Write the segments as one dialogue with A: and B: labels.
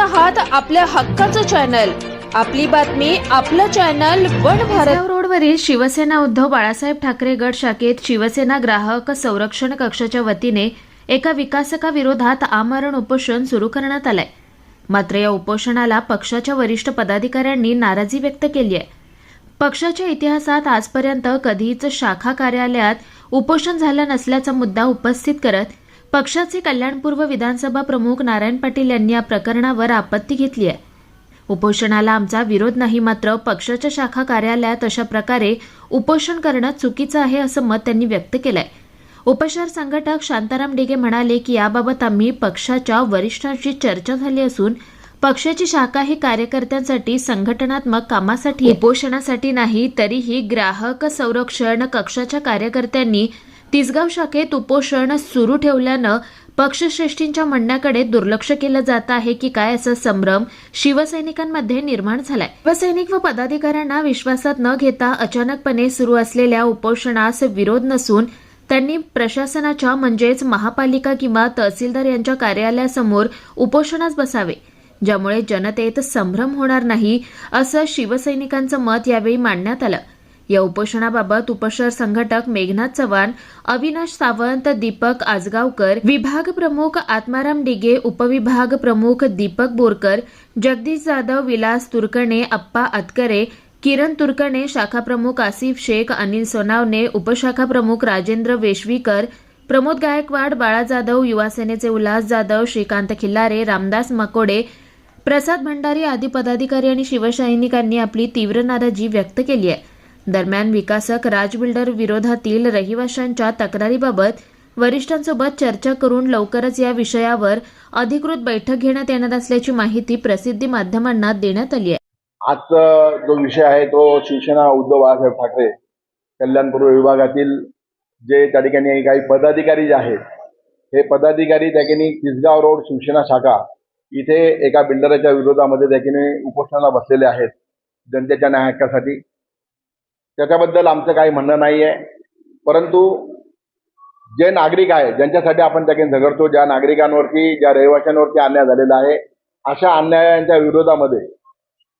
A: आहात आपल्या हक्काचं चॅनल. आपली बातमी आपलं चॅनल वन भारत. रोडवरील शिवसेना उद्धव बाळासाहेब ठाकरे गट शाखेत शिवसेना ग्राहक संरक्षण कक्षाच्या वतीने एका विकासकाविरोधात आमरण उपोषण सुरू करण्यात आलंय. मात्र या उपोषणाला पक्षाच्या वरिष्ठ पदाधिकाऱ्यांनी नाराजी व्यक्त केली आहे. पक्षाच्या इतिहासात आजपर्यंत कधीच शाखा कार्यालयात उपोषण झालं नसल्याचा मुद्दा उपस्थित करत पक्षाचे कल्याणपूर्व विधानसभा प्रमुख नारायण पाटील यांनी या प्रकरणावर आपत्ती घेतली आहे. उपोषणाला आमचा विरोध नाही मात्र पक्षाच्या शाखा कार्यालयात अशा प्रकारे उपोषण करणं चुकीचं आहे असं मत त्यांनी व्यक्त केलंय. उपचार संघटक शांताराम डिगे म्हणाले की याबाबत आम्ही पक्षाच्या वरिष्ठांशी चर्चा झाली असून पक्षाची शाखा ही कार्यकर्त्यांसाठी संघटनात्मक कामासाठी उपोषणासाठी नाही तरीही ग्राहक संरक्षण कक्षाच्या कार्यकर्त्यांनी तिसगाव शाखेत उपोषण सुरू ठेवल्यानं पक्षश्रेष्ठींच्या म्हणण्याकडे दुर्लक्ष केलं जात आहे की काय असा संभ्रम शिवसैनिकांमध्ये निर्माण झालाय. शिवसैनिक व पदाधिकाऱ्यांना विश्वासात न घेता अचानकपणे सुरू असलेल्या उपोषणास विरोध नसून त्यांनी प्रशासनाच्या म्हणजेच महापालिका किंवा तहसीलदार यांच्या कार्यालयासमोर उपोषणास बसावे ज्यामुळे जनतेत संभ्रम होणार नाही असं शिवसैनिकांचं मत यावेळी मांडण्यात आलं. या उपोषणाबाबत उपशहर संघटक मेघनाथ चव्हाण अविनाश सावंत दीपक आजगावकर विभाग प्रमुख आत्माराम डिगे उपविभाग प्रमुख दीपक बोरकर जगदीश जाधव विलास तुरकणे अप्पा अतकरे किरण तुरकणे शाखा प्रमुख आसिफ शेख अनिल सोनावणे उपशाखा प्रमुख राजेंद्र वेशवीकर प्रमोद गायकवाड बाळा जाधव युवासेनेचे उल्हास जाधव श्रीकांत खिल्लारे रामदास मकोडे प्रसाद भंडारी आदी पदाधिकारी आणि शिवसैनिकांनी आपली तीव्र नाराजी व्यक्त केली आहे. दरम्यान विकासक राज बिल्डर विरोधातील रहिवाशांच्या तक्रारीबाबत वरिष्ठांसोबत चर्चा करून लवकरच या विषयावर अधिकृत बैठक घेण्यात येणार असल्याची माहिती प्रसिद्धी माध्यमांना देण्यात आली आहे.
B: आजचा जो विषय आहे तो शिवसेना उद्धव बाळासाहेब ठाकरे कल्याणपूर्व विभागातील जे त्या ठिकाणी काही पदाधिकारी जे आहेत हे पदाधिकारी त्या ठिकाणी रोड शिवसेना शाखा इथे एका बिल्डरच्या विरोधामध्ये त्या ठिकाणी उपोषणाला बसलेले आहेत. जनतेच्या न्याय हक्कासाठी त्याच्याबद्दल आमचं काही म्हणणं नाही आहे परंतु जे नागरिक आहे ज्यांच्यासाठी आपण त्या झगडतो ज्या नागरिकांवरती ज्या रहिवाशांवरती अन्याय झालेला आहे अशा अन्यायांच्या विरोधामध्ये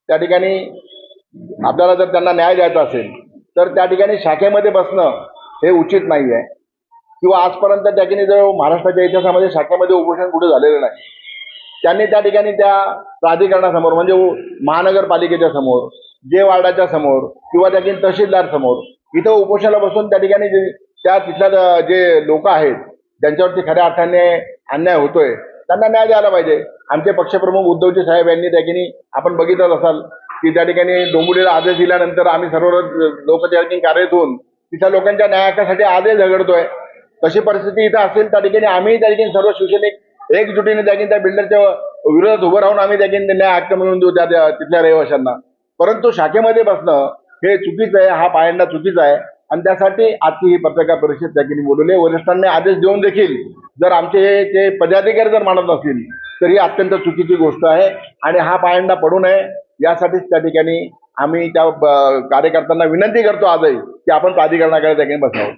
B: त्या ठिकाणी आपल्याला जर त्यांना न्याय द्यायचा असेल तर त्या ठिकाणी शाखेमध्ये बसणं हे उचित नाही आहे किंवा आजपर्यंत त्या ठिकाणी जर महाराष्ट्राच्या इतिहासामध्ये शाखेमध्ये उपोषण कुठे झालेलं नाही. त्यांनी त्या ठिकाणी त्या प्राधिकरणासमोर म्हणजे महानगरपालिकेच्या समोर जे वार्डाच्या समोर किंवा त्या तहसीलदार समोर इथं उपोषणाला बसून त्या ठिकाणी जे- त्या तिथल्या जे लोक आहेत ज्यांच्यावरती खऱ्या अर्थाने अन्याय होतोय त्यांना न्याय द्यायला पाहिजे. आमचे पक्षप्रमुख उद्धवजी साहेब यांनी त्या ठिकाणी आपण बघितलं असाल की त्या ठिकाणी डोंबुलीला आदेश दिल्यानंतर आम्ही सर्व लोक त्या ठिकाणी कार्यरत होऊन तिथल्या लोकांच्या न्यायासाठी आदेश झगडतोय. तशी परिस्थिती इथं असेल त्या ठिकाणी आम्ही त्या ठिकाणी सर्व शिवसैनिक एकजुटीने त्या ठिकाणी त्या बिल्डरच्या विरोधात उभं राहून आम्ही त्या ठिकाणी न्याय हक्क मिळवून देऊ त्या- तिथल्या रहिवाशांना. परंतु शाखेमध्ये बसणं हे चुकीचं आहे हा पायंडा चुकीचा आहे. आणि त्यासाठी आजची ही पत्रकार परिषद त्या ठिकाणी बोलवली वरिष्ठांनी आदेश देऊन देखील जर आमचे हे ते पदाधिकारी जर मानत असतील तर ही अत्यंत चुकीची गोष्ट आहे आणि हा पायंडा पडू नये. यासाठीच त्या ठिकाणी आम्ही त्या ब- कार्यकर्त्यांना विनंती करतो आजही की आपण प्राधिकरणाकडे त्या ठिकाणी बसावं.